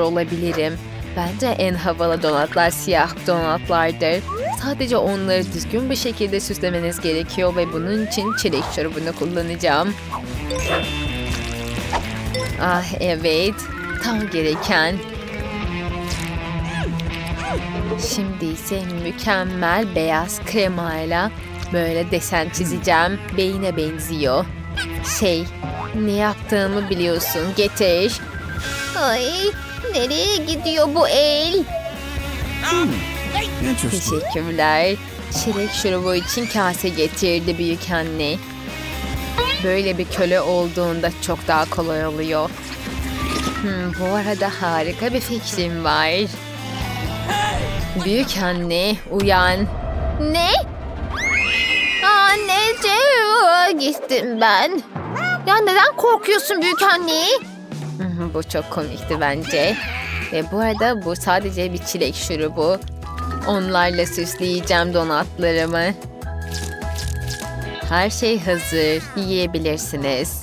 olabilirim. Bence en havalı donatlar siyah donatlardır. Sadece onları düzgün bir şekilde süslemeniz gerekiyor ve bunun için çilek şurubunu kullanacağım. Ah evet, tam gereken. Şimdi ise mükemmel beyaz kremayla böyle desen çizeceğim. Beyine benziyor. Şey, ne yaptığımı biliyorsun. Getir. Ay, nereye gidiyor bu el? Interesting. Teşekkürler. Çilek şurubu için kase getirdi büyük anne. Böyle bir köle olduğunda çok daha kolay oluyor. Hmm, bu arada harika bir fikrim var. Büyük anne uyan. Ne? Anneciğim gittim ben. Ya neden korkuyorsun büyük anne? Bu çok komikti bence. Ve bu arada bu sadece bir çilek şurubu. Onlarla süsleyeceğim donatlarımı. Her şey hazır. Yiyebilirsiniz.